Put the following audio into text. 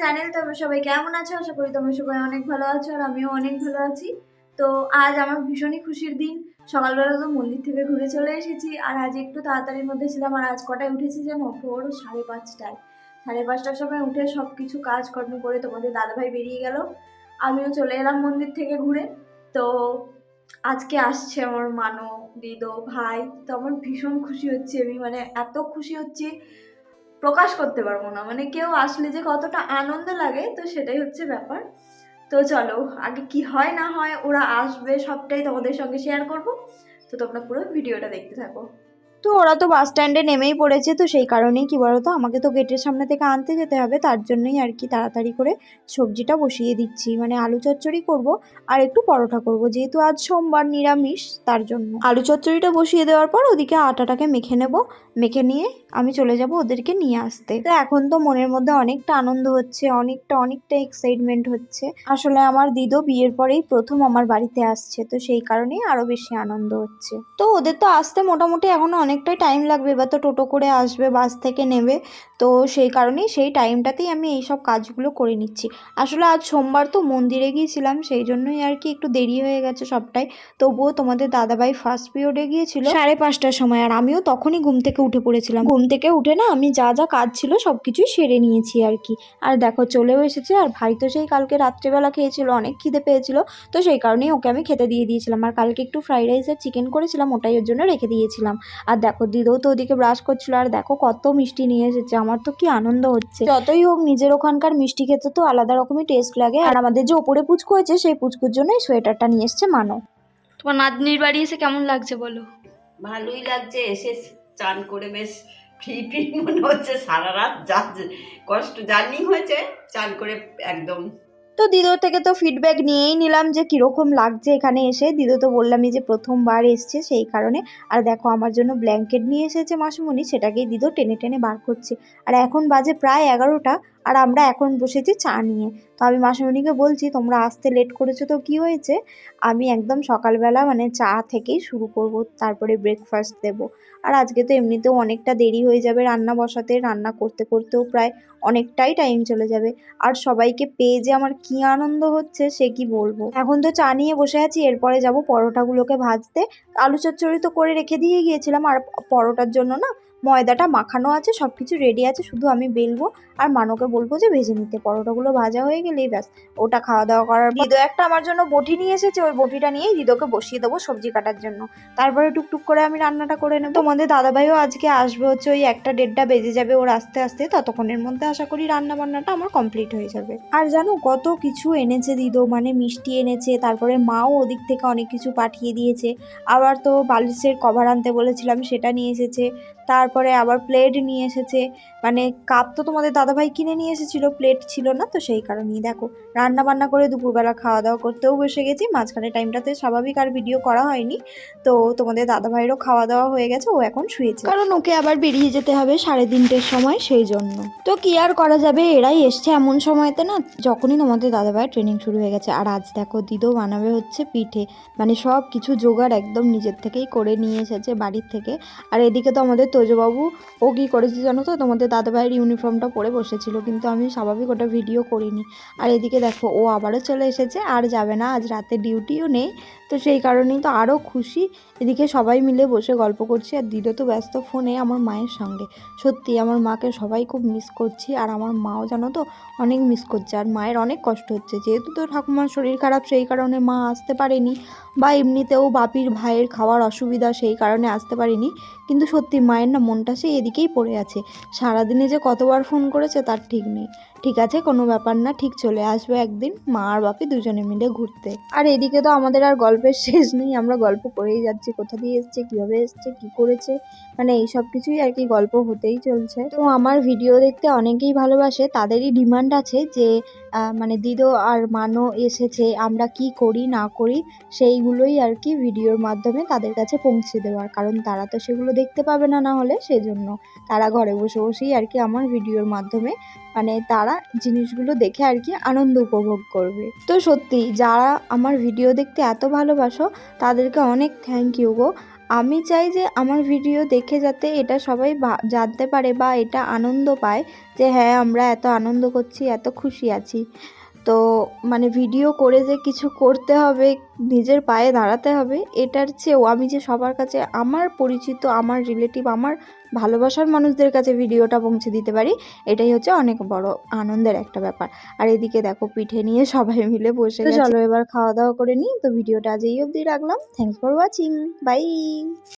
Channel তোমরা সবাই কেমন আছো? আশা করি তোমরা সবাই অনেক ভালো আছো আর আমিও অনেক ভালো আছি। তো আজ আমার ভীষণই খুশির দিন। সকালবেলা তো মন্দির থেকে ঘুরে চলে এসেছি আর আজ একটু তাড়াতাড়ির মধ্যে ছিলাম আর আজ কটায় উঠেছি যেন ভোর সাড়ে পাঁচটায়। সাড়ে পাঁচটার সময় উঠে সব কিছু কাজকর্ম করে তোমাদের দাদাভাই বেরিয়ে গেল। আমিও চলে এলাম মন্দির থেকে ঘুরে। তো আজকে আসছে আমার মানো, দিদো, ভাই। তো আমার ভীষণ খুশি হচ্ছে আমি। মানে এত খুশি হচ্ছি প্রকাশ করতে পারব না। মানে কেউ আসলে যে কতটা আনন্দ লাগে, তো সেটাই হচ্ছে ব্যাপার। তো চলো, আগে কি হয় না হয় ওরা আসবে, সবটাই তোমাদের সঙ্গে শেয়ার করব। তো তোমরা পুরো ভিডিওটা দেখতে থাকো। তো ওরা তো বাস স্ট্যান্ডে নেমেই পড়েছে, তো সেই কারণেই কি বলতো, আমাকে তো গেটের সামনে থেকে আনতে যেতে হবে, তার জন্যই আর কি তাড়াতাড়ি করে সবজিটা বসিয়ে দিচ্ছি। মানে আলু চচ্চড়ি করব আর একটু পরোটা করব, যেহেতু আজ সোমবার নিরামিষ, তার জন্য। আলু চচ্চড়িটা বসিয়ে দেওয়ার পর ওদিকে আটাটাকে মেখে নেব, মেখে নিয়ে আমি চলে যাব ওদেরকে নিয়ে আসতে। তো এখন তো মনের মধ্যে অনেকটা আনন্দ হচ্ছে, অনেকটা অনেকটা এক্সাইটমেন্ট হচ্ছে। আসলে আমার দিদো বিয়ের পরেই প্রথম আমার বাড়িতে আসছে, তো সেই কারণেই আরও বেশি আনন্দ হচ্ছে। তো ওদের তো আসতে মোটামুটি এখনও অনেকটাই টাইম লাগবে এবার তো টোটো করে আসবে বাস থেকে নেবে। তো সেই কারণেই সেই টাইমটাতেই আমি এই সব কাজগুলো করে নিচ্ছি। আসলে আজ সোমবার তো মন্দিরে গিয়েছিলাম সেই জন্যই আর কি একটু দেরি হয়ে গেছে সবটাই। তবুও তোমাদের দাদাভাই ফার্স্ট পিরিয়ডে গিয়েছিল। সাড়ে পাঁচটার সময় আর আমিও তখনই ঘুম থেকে উঠে পড়েছিলাম। ঘুম থেকে উঠে না আমি যা যা কাজ ছিল সব কিছুই সেরে নিয়েছি আর কি। আর দেখো চলেও এসেছে আর ভাই তো সেই কালকে রাত্রেবেলা খেয়েছিল অনেক খিদে পেয়েছিল। তো সেই কারণেই ওকে আমি খেতে দিয়ে দিয়েছিলাম। আর কালকে একটু ফ্রাইড রাইস আর চিকেন করেছিলাম ওটাই ওর জন্য রেখে দিয়েছিলাম। আর দেখো দিদও তো ওদিকে ব্রাশ করছিল আর দেখো কত মিষ্টি নিয়ে এসেছে আমার তো কি আনন্দ হচ্ছে। যতই হোক নিজের ওখানকার মিষ্টি খেতে তো আলাদা রকমই টেস্ট লাগে আর আমাদের যে ওপরে পুচকু হয়েছে সেই পুচকুর জন্যই সোয়েটারটা নিয়ে এসছে মানো। তোমার নাতনির বাড়ি এসে কেমন লাগছে বলো? ভালোই লাগছে এসে চান করে বেশ ফ্রি ফ্রি মনে হচ্ছে সারা রাত যা কষ্ট জার্নি হয়েছে চান করে একদম তো দিদোর থেকে তো ফিডব্যাক নিয়েই নিলাম যে কীরকম লাগছে এখানে এসে। দিদো তো বললামই যে প্রথমবার এসছে সেই কারণে। আর দেখো আমার জন্য ব্ল্যাঙ্কেট নিয়ে এসেছে মাসুমণি, সেটাকেই দিদো টেনে টেনে বার করছে। আর এখন বাজে প্রায় এগারোটা। আর আমরা এখন বসেছি চা নিয়ে। তো আমি মাসুমণিকে বলছি, তোমরা আসতে লেট করেছ তো, কি হয়েছে? আমি একদম সকালবেলা মানে চা থেকেই শুরু করব, তারপরে ব্রেকফাস্ট দেবো। আর আজকে তো এমনিতেও অনেকটা দেরি হয়ে যাবে রান্না বসাতে, রান্না করতে করতেও প্রায় অনেকটাই টাইম চলে যাবে। আর সবাইকে পেয়ে যে আমার কি আনন্দ হচ্ছে, সে কি বলব? এখন তো চা নিয়ে বসে আছি, এরপরে যাব পরোটাগুলোকে ভাজতে। আলু চচ্চড়ি তো করে রেখে দিয়ে গিয়েছিলাম, আর পরোটার জন্য না ময়দাটা মাখানো আছে সব কিছু রেডি আছে শুধু আমি বেলবো আর মানোকে বলব যে ভেজে নিতে। পরোটাগুলো ভাজা হয়ে গেলেই ব্যাস ওটা খাওয়া দাওয়া করার দিদো একটা আমার জন্য বটি নিয়ে এসেছে ওই বটিটা নিয়েই দিদোকে বসিয়ে দেবো সবজি কাটার জন্য। তারপরে টুকটুক করে আমি রান্নাটা করে নেব। তোমাদের দাদাভাইও আজকে আসবে হচ্ছে ওই একটা দেড়টা বেজে যাবে ওর আস্তে আস্তে ততক্ষণের মধ্যে আশা করি রান্না বান্নাটা আমার কমপ্লিট হয়ে যাবে। আর জানো কত কিছু এনেছে দিদো মানে মিষ্টি এনেছে তারপরে মাও ওদিক থেকে অনেক কিছু পাঠিয়ে দিয়েছে। আবার তো বালিশের কভার আনতে বলেছিলাম সেটা নিয়ে এসেছে। তারপরে আবার প্লেট নিয়ে এসেছে। মানে কাপ তো তোমাদের দাদাভাই কিনে নিয়ে এসেছিল প্লেট ছিল না তো সেই কারণেই। দেখো রান্না বান্না করে দুপুরবেলা খাওয়া দাওয়া করতেও বসে গেছি মাঝখানে টাইমটাতে স্বাভাবিক আর ভিডিও করা হয়নি। তো তোমাদের দাদাভাইয়েরও খাওয়া দাওয়া হয়ে গেছে, ও এখন শুয়েছে। কারণ ওকে আবার বেরিয়ে যেতে হবে সাড়ে তিনটের সময়, সেই জন্য। তো কি আর করা যাবে? এরাই এসছে এমন সময়তে না, যখনই তোমাদের দাদাভাইয়ের ট্রেনিং শুরু হয়ে গেছে। আর আজ দেখো দিদো বানাবে হচ্ছে পিঠে। মানে সব কিছু জোগাড় একদম নিজের থেকেই করে নিয়ে এসেছে বাড়ির থেকে। আর এদিকে তো আমাদের তোজবাবু ও কী করেছে জানো তো? তোমাদের দাদাভাইয়ের ইউনিফর্মটা পরে বসেছিল, কিন্তু আমি স্বাভাবিক ওটা ভিডিও করিনি। আর এদিকে দেখো, ও আবারও চলে এসেছে, আর যাবে না, আজ রাতে ডিউটিও নেই। তো সেই কারণেই তো আরও খুশি। এদিকে সবাই মিলে বসে গল্প করছি, আর দিদো তো ব্যস্ত ফোনে আমার মায়ের সঙ্গে। সত্যি, আমার মাকে সবাই খুব মিস করছি, আর আমার মাও জানো তো অনেক মিস করছে, আর মায়ের অনেক কষ্ট হচ্ছে। যেহেতু তো ঠাকুমার শরীর খারাপ, সেই কারণে মা আসতে পারেনি, বা এমনিতেও বাপির ভাইয়ের খাওয়ার অসুবিধা, সেই কারণে আসতে পারিনি। কিন্তু সত্যি, মায়ের না মনটা সেই এদিকেই পড়ে আছে। সারাদিনে যে কতবার ফোন করেছে তার ঠিক নেই। ঠিক আছে, কোনো ব্যাপার না, ঠিক চলে আসবে একদিন, মা আর বাপি দুজনে মিলে ঘুরতে। আর এদিকে তো আমাদের আর গল্পের শেষ নেই, আমরা গল্প করেই যাচ্ছি, কোথা দিয়ে এসছে, কীভাবে এসছে, কী করেছে মানে এই সব কিছুই আর কি গল্প হতেই চলছে। তো আমার ভিডিও দেখতে অনেকেই ভালোবাসে, তাদেরই ডিমান্ড আছে যে মানে দিদো আর মানো এসেছে, আমরা কি করি, না করি, সেইগুলোই আর কি ভিডিওর মাধ্যমে তাদের কাছে পৌঁছে দেওয়ার। কারণ তারা তো সেগুলো দেখতে পাবে না না হলে সেজন্য। তারা ঘরে বসে বসেই আর কি আমার ভিডিওর মাধ্যমে মানে তারা জিনিসগুলো দেখে আর কি আনন্দ উপভোগ করবে। তো সত্যি, যারা আমার ভিডিও দেখতে এত ভালোবাসো, তাদেরকে অনেক থ্যাংক ইউ গো। আমি চাই যে আমার ভিডিও দেখে যাতে এটা সবাই জানতে পারে বা এটা আনন্দ পায় যে হ্যাঁ আমরা এত আনন্দ করছি, এত খুশি আছি। তো মানে ভিডিও করে যে কিছু করতে হবে, নিজের পায়ে দাঁড়াতে হবে, এটার চেয়েও আমি যে সবার কাছে আমার পরিচিত, আমার রিলেটিভ, আমার ভালোবাসার মানুষদের কাছে ভিডিওটা পৌঁছে দিতে পারি এটাই হচ্ছে অনেক বড় আনন্দের একটা ব্যাপার। আর এদিকে দেখো পিঠে নিয়ে সবাই মিলে বসে চলো এবার খাওয়া দাওয়া করে নিই তো ভিডিওটা আজ এই অবধি রাখলাম। Thanks for watching by